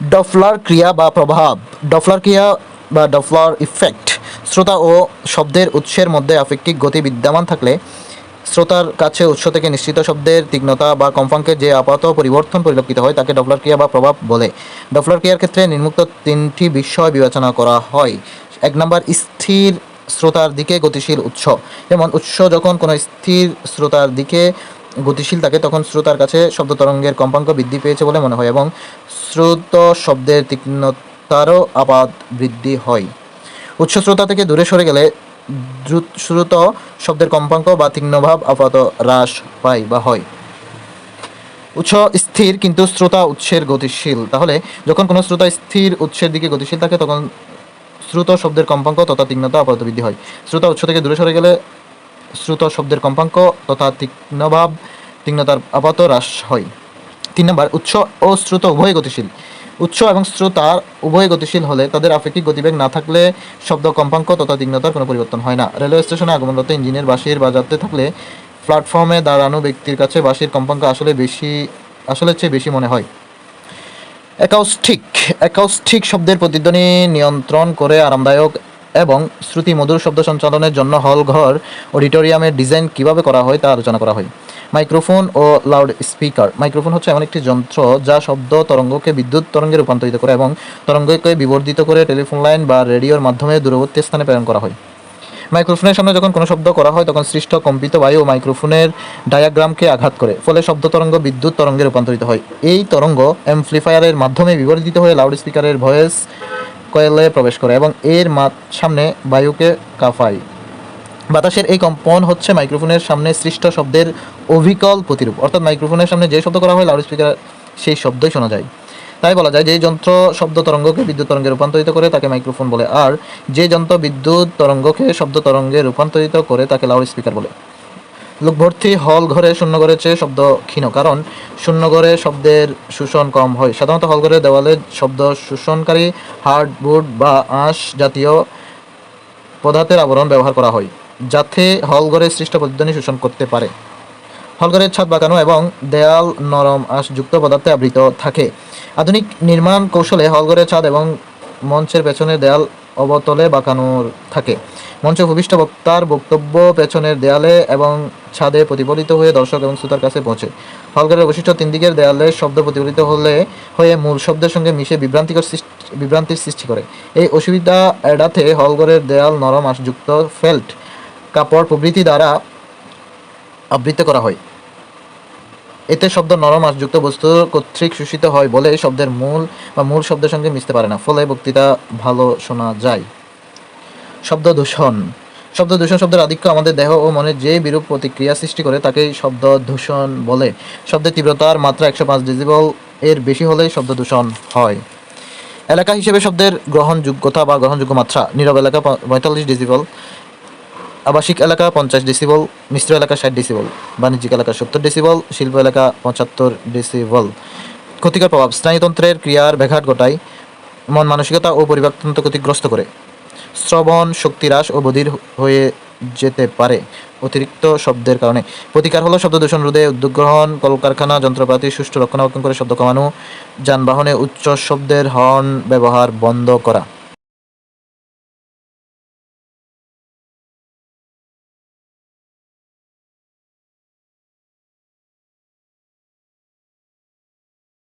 ডফলার ক্রিয়া বা প্রভাব। ডফলার ক্রিয়া বা ডফলার ইফেক্ট শ্রোতা ও শব্দের উৎসের মধ্যে আপেক্ষিক গতি বিদ্যমান থাকলে শ্রোতার কাছে উৎস থেকে নিশ্চিত শব্দের তীক্ষ্ণতা বা কম্পাঙ্কের যে আপাত পরিবর্তন পরিলক্ষিত হয়, তাকে ডফলার ক্রিয়া বা প্রভাব বলে। ডফলার ক্রিয়ার ক্ষেত্রে নির্মুক্ত তিনটি বিষয় বিবেচনা করা হয়। এক নম্বর, স্থির শ্রোতার দিকে গতিশীল উৎস। যেমন, উৎস যখন কোনো স্থির শ্রোতার দিকে গতিশীল থাকে তখন শ্রোতার কাছে শব্দ তরঙ্গের কম্পাঙ্ক বৃদ্ধি পেয়েছে বলে মনে হয় এবং শ্রুত শব্দের তীক্ষ্ণতারও আপাত বৃদ্ধি হয়। উচ্চ শ্রোতা থেকে দূরে সরে গেলে দ্রুত শ্রুত শব্দের কম্পাঙ্ক বা তীক্ষ্ণভাব আপাত হ্রাস পায় বা হয়। উৎস স্থির কিন্তু শ্রোতা উৎসের গতিশীল। তাহলে যখন কোনো শ্রোতা স্থির উৎসের দিকে গতিশীল থাকে, তখন শ্রুত শব্দের কম্পাঙ্ক তথা তীক্ষ্ণতা আপাত বৃদ্ধি হয়। শ্রোতা উৎস থেকে দূরে সরে গেলে শ্রুত শব্দের কম্পাঙ্ক তথা তীক্ষ্ণভাব, তীক্ষ্ণতার আপাত হ্রাস হয়। তিন নম্বর, উৎস ও শ্রুত উভয় গতিশীল। উৎস এবং শ্রোতার উভয় গতিশীল হলে তাদের আপেক্ষিক গতিবেগ না থাকলে শব্দ, কম্পাঙ্ক তথা তীক্ষ্ণতার কোনো পরিবর্তন হয় না। রেলওয়ে স্টেশনে আগমনরত ইঞ্জিনের বাঁশির বাজাতে থাকলে প্ল্যাটফর্মে দাঁড়ানো ব্যক্তির কাছে বাঁশির কম্পাঙ্ক আসলে বেশি আসলে চেয়ে বেশি মনে হয়। অ্যাকাউস্টিক অ্যাকাউস্টিক শব্দের প্রতিধ্বনি নিয়ন্ত্রণ করে আরামদায়ক এবং শ্রুতি মধুর শব্দ সঞ্চালনের জন্য হল ঘর অডিটোরিয়ামের ডিজাইন কীভাবে করা হয় তা আলোচনা করা হয়। মাইক্রোফোন ও লাউড স্পিকার মাইক্রোফোন হচ্ছে এমন একটি যন্ত্র যা শব্দ তরঙ্গকে বিদ্যুৎ তরঙ্গে রূপান্তরিত করে এবং তরঙ্গকে বিবর্ধিত করে টেলিফোন লাইন বা রেডিওর মাধ্যমে দূরবর্তী স্থানে প্রেরণ করা হয়। মাইক্রোফোনের সামনে যখন কোনো শব্দ করা হয়, তখন সৃষ্ট কম্পিত বায়ু মাইক্রোফোনের ডায়াগ্রামকে আঘাত করে, ফলে শব্দ তরঙ্গ বিদ্যুৎ তরঙ্গে রূপান্তরিত হয়। এই তরঙ্গ অ্যাম্পলিফায়ারের মাধ্যমে বিবর্ধিত হয়ে লাউড স্পিকারের ভয়েস কয়েলে প্রবেশ করে এবং এর সামনে বায়ুকে কাঁপায় বাতাসের এই কম্পন হচ্ছে মাইক্রোফোনের সামনে সৃষ্ট শব্দের অভিকল প্রতিরূপ। অর্থাৎ মাইক্রোফোনের সামনে যে শব্দ করা হয় লাউড স্পিকার সেই শব্দই শোনা যায়। তাই বলা যায় যে যন্ত্র শব্দ তরঙ্গকে বিদ্যুৎ তরঙ্গে রূপান্তরিত করে তাকে মাইক্রোফোন বলে, আর যে যন্ত্র বিদ্যুৎ তরঙ্গকে শব্দ তরঙ্গে রূপান্তরিত করে তাকে লাউড স্পিকার বলে। লোকভর্তি হল ঘরে শূন্য ঘরের চেয়ে শব্দ ক্ষীণ, কারণ শূন্য ঘরে শব্দের শোষণ কম হয়। সাধারণত হল ঘরের দেওয়ালে শব্দ শোষণকারী হার্ডবোর্ড বা আঁশ জাতীয় পদার্থের আবরণ ব্যবহার করা হয়, যাতে হলঘরের সৃষ্ট প্রতিধ্বনি শোষণ করতে পারে। হলঘরের ছাদ বাঁকানো এবং দেয়াল নরম আঁশযুক্ত পদার্থে আবৃত থাকে। আধুনিক নির্মাণ কৌশলে হলঘরের ছাদ এবং মঞ্চের পেছনের দেয়াল অবতলে বাঁকানোর থাকে। মঞ্চে ভূমিষ্ঠ বক্তার বক্তব্য পেছনের দেয়ালে এবং ছাদে প্রতিফলিত হয়ে দর্শক এবং শ্রোতার কাছে পৌঁছে। হলঘরের অবশিষ্ট তিন দিকের দেয়ালে শব্দ প্রতিফলিত হলে, হয়ে মূল শব্দের সঙ্গে মিশে বিভ্রান্তিকর বিভ্রান্তির সৃষ্টি করে। এই অসুবিধা এড়াতে হলঘরের দেয়াল নরম আশযুক্ত ফেল্ট কাপড় প্রভৃতি দ্বারা আবৃত করা হয়। এতে শব্দ নরম আশযুক্ত বস্তু কর্তৃক শোষিত হয় বলে শব্দের মূল বা মূল শব্দের সঙ্গে মিশতে পারে না। ফলে বক্তৃতা ভালো শোনা যায়। শব্দ দূষণ শব্দ দূষণ শব্দের আধিক্য আমাদের দেহ ও মনে যে বিরূপ প্রতিক্রিয়া সৃষ্টি করে, তাকেই শব্দ দূষণ বলে। শব্দের তীব্রতার মাত্রা একশো পাঁচ ডেসিবল এর বেশি হলে শব্দ দূষণ হয়। এলাকা হিসেবে শব্দের গ্রহণযোগ্যতা বা গ্রহণযোগ্য মাত্রা, নীরব এলাকা পঁয়তাল্লিশ ডেসিবল আবাসিক এলাকা পঞ্চাশ ডেসিবল মিশ্র এলাকা ষাট ডেসিবল বাণিজ্যিক এলাকা সত্তর ডেসিবল শিল্প এলাকা পঁচাত্তর ডেসিবল ক্ষতিকর প্রভাব স্নায়ুতন্ত্রের ক্রিয়ার ব্যাঘাত ঘটায়, মন মানসিকতা ও পরিবারতন্ত্র ক্ষতিগ্রস্ত করে। শ্রবণ শক্তি হ্রাস ও বধির হয়ে যেতে পারে অতিরিক্ত শব্দের কারণে। প্রতিকার হলো শব্দ দূষণ, রোধে উদ্যোগ গ্রহণ, কলকারখানা, যন্ত্রপাতি, সুষ্ঠু রক্ষণাবেক্ষণ করে শব্দ কমানো যানবাহনে উচ্চ শব্দের হর্ন ব্যবহার বন্ধ করা।